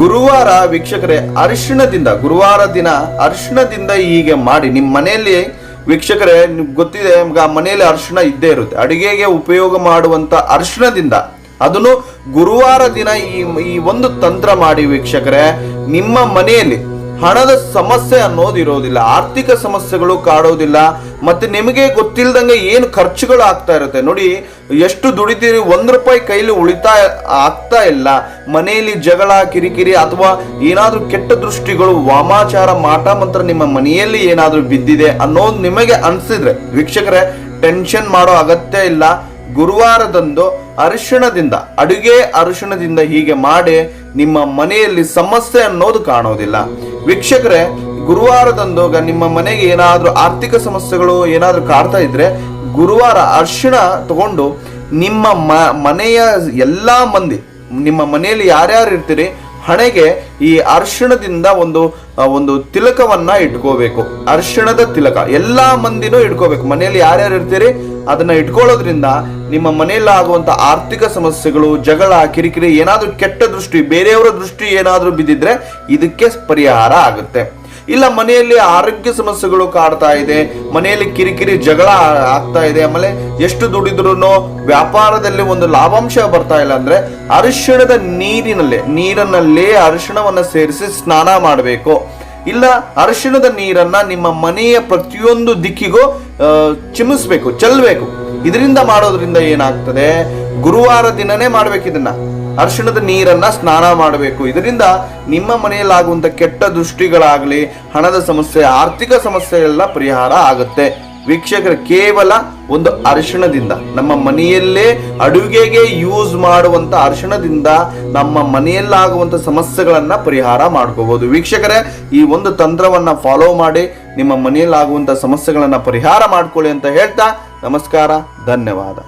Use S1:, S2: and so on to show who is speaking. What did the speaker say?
S1: ಗುರುವಾರ ವೀಕ್ಷಕರೇ, ಅರಿಶಿಣದಿಂದ, ಗುರುವಾರ ದಿನ ಅರಿಶಿಣದಿಂದ ಹೀಗೆ ಮಾಡಿ ನಿಮ್ಮ ಮನೆಯಲ್ಲಿ, ವೀಕ್ಷಕರೇ, ನಿಮ್ಗೆ ಗೊತ್ತಿದೆ ಆ ಮನೆಯಲ್ಲಿ ಅರಿಶಿಣ ಇದ್ದೇ ಇರುತ್ತೆ. ಅಡಿಗೆಗೆ ಉಪಯೋಗ ಮಾಡುವಂತ ಅರಿಶಿಣದಿಂದ ಅದನ್ನು ಗುರುವಾರ ದಿನ ಈ ಈ ಒಂದು ತಂತ್ರ ಮಾಡಿ ವೀಕ್ಷಕರೇ, ನಿಮ್ಮ ಮನೆಯಲ್ಲಿ ಹಣದ ಸಮಸ್ಯೆ ಅನ್ನೋದು ಇರೋದಿಲ್ಲ. ಆರ್ಥಿಕ ಸಮಸ್ಯೆಗಳು ಕಾಡೋದಿಲ್ಲ. ಮತ್ತೆ ನಿಮಗೆ ಗೊತ್ತಿಲ್ಲದಂಗೆ ಏನು ಖರ್ಚುಗಳು ಆಗ್ತಾ ಇರುತ್ತೆ. ನೋಡಿ, ಎಷ್ಟು ದುಡಿತೀರಿ, ಒಂದು ರೂಪಾಯಿ ಕೈಲಿ ಉಳಿತಾಯ ಆಗ್ತಾ ಇಲ್ಲ. ಮನೆಯಲ್ಲಿ ಜಗಳ, ಕಿರಿಕಿರಿ ಅಥವಾ ಏನಾದರೂ ಕೆಟ್ಟ ದೃಷ್ಟಿಗಳು, ವಾಮಾಚಾರ, ಮಾಟ ಮಂತ್ರ ನಿಮ್ಮ ಮನೆಯಲ್ಲಿ ಏನಾದರೂ ಬಿದ್ದಿದೆ ಅನ್ನೋದು ನಿಮಗೆ ಅನ್ಸಿದ್ರೆ, ವೀಕ್ಷಕರೇ, ಟೆನ್ಷನ್ ಮಾಡೋ ಅಗತ್ಯ ಇಲ್ಲ. ಗುರುವಾರದಂದು ಅರಿಶಿಣದಿಂದ, ಅಡುಗೆ ಅರಿಶಿಣದಿಂದ ಹೀಗೆ ಮಾಡಿ ನಿಮ್ಮ ಮನೆಯಲ್ಲಿ ಸಮಸ್ಯೆ ಅನ್ನೋದು ಕಾಣೋದಿಲ್ಲ. ವೀಕ್ಷಕರೇ, ಗುರುವಾರದಂದು ನಿಮ್ಮ ಮನೆಗೆ ಏನಾದರೂ ಆರ್ಥಿಕ ಸಮಸ್ಯೆಗಳು ಏನಾದರೂ ಕಾಡ್ತಾ ಇದ್ರೆ, ಗುರುವಾರ ಅರ್ಶಿಣ ತಗೊಂಡು ನಿಮ್ಮ ಮ- ಮನೆಯ ಎಲ್ಲಾ ಮಂದಿ, ನಿಮ್ಮ ಮನೆಯಲ್ಲಿ ಯಾರ್ಯಾರು ಇರ್ತೀರಿ, ಹಣೆಗೆ ಈ ಅರ್ಶಿಣದಿಂದ ಒಂದು ಒಂದು ತಿಲಕವನ್ನ ಇಟ್ಕೋಬೇಕು. ಅರಿಶಿಣದ ತಿಲಕ, ಎಲ್ಲಾ ಮಂದಿನೂ ಇಟ್ಕೋಬೇಕು. ಮನೆಯಲ್ಲಿ ಯಾರ್ಯಾರು ಇರ್ತೀರಿ, ಅದನ್ನ ಇಟ್ಕೊಳ್ಳೋದ್ರಿಂದ ನಿಮ್ಮ ಮನೆಯಲ್ಲಿ ಆಗುವಂತ ಆರ್ಥಿಕ ಸಮಸ್ಯೆಗಳು, ಜಗಳ, ಕಿರಿಕಿರಿ, ಏನಾದರೂ ಕೆಟ್ಟ ದೃಷ್ಟಿ, ಬೇರೆಯವರ ದೃಷ್ಟಿ ಏನಾದರೂ ಬಿದ್ದಿದ್ರೆ ಇದಕ್ಕೆ ಪರಿಹಾರ ಆಗುತ್ತೆ. ಇಲ್ಲ, ಮನೆಯಲ್ಲಿ ಆರೋಗ್ಯ ಸಮಸ್ಯೆಗಳು ಕಾಡ್ತಾ ಇದೆ, ಮನೆಯಲ್ಲಿ ಕಿರಿಕಿರಿ, ಜಗಳ ಆಗ್ತಾ ಇದೆ, ಆಮೇಲೆ ಎಷ್ಟು ದುಡಿದ್ರು ವ್ಯಾಪಾರದಲ್ಲಿ ಒಂದು ಲಾಭಾಂಶ ಬರ್ತಾ ಇಲ್ಲ ಅಂದ್ರೆ ಅರಿಶಿಣದ ನೀರಿನಲ್ಲೇ ನೀರಿನಲ್ಲೇ ಅರಿಶಿಣವನ್ನು ಸೇರಿಸಿ ಸ್ನಾನ ಮಾಡಬೇಕು. ಇಲ್ಲ, ಅರಿಶಿಣದ ನೀರನ್ನ ನಿಮ್ಮ ಮನೆಯ ಪ್ರತಿಯೊಂದು ದಿಕ್ಕಿಗೂ ಚಿಮಿಸ್ಬೇಕು ಚೆಲ್ಲಬೇಕು ಇದರಿಂದ ಮಾಡೋದ್ರಿಂದ ಏನಾಗ್ತದೆ? ಗುರುವಾರ ದಿನನೇ ಮಾಡ್ಬೇಕು ಇದನ್ನ. ಅರ್ಶಿಣದ ನೀರನ್ನ ಸ್ನಾನ ಮಾಡಬೇಕು. ಇದರಿಂದ ನಿಮ್ಮ ಮನೆಯಲ್ಲಾಗುವಂತ ಕೆಟ್ಟ ದೃಷ್ಟಿಗಳಾಗ್ಲಿ, ಹಣದ ಸಮಸ್ಯೆ, ಆರ್ಥಿಕ ಸಮಸ್ಯೆ ಎಲ್ಲ ಪರಿಹಾರ ಆಗುತ್ತೆ. ವೀಕ್ಷಕರ, ಕೇವಲ ಒಂದು ಅರಿಶಿಣದಿಂದ, ನಮ್ಮ ಮನೆಯಲ್ಲೇ ಅಡುಗೆಗೆ ಯೂಸ್ ಮಾಡುವಂತ ಅರಿಶಿಣದಿಂದ ನಮ್ಮ ಮನೆಯಲ್ಲಾಗುವಂತ ಸಮಸ್ಯೆಗಳನ್ನ ಪರಿಹಾರ ಮಾಡ್ಕೋಬಹುದು ವೀಕ್ಷಕರೇ, ಈ ಒಂದು ತಂತ್ರವನ್ನ ಫಾಲೋ ಮಾಡಿ ನಿಮ್ಮ ಮನೆಯಲ್ಲಾಗುವಂತ ಸಮಸ್ಯೆಗಳನ್ನ ಪರಿಹಾರ ಮಾಡ್ಕೊಳ್ಳಿ ಅಂತ ಹೇಳ್ತಾ ನಮಸ್ಕಾರ ಧನ್ಯವಾದ.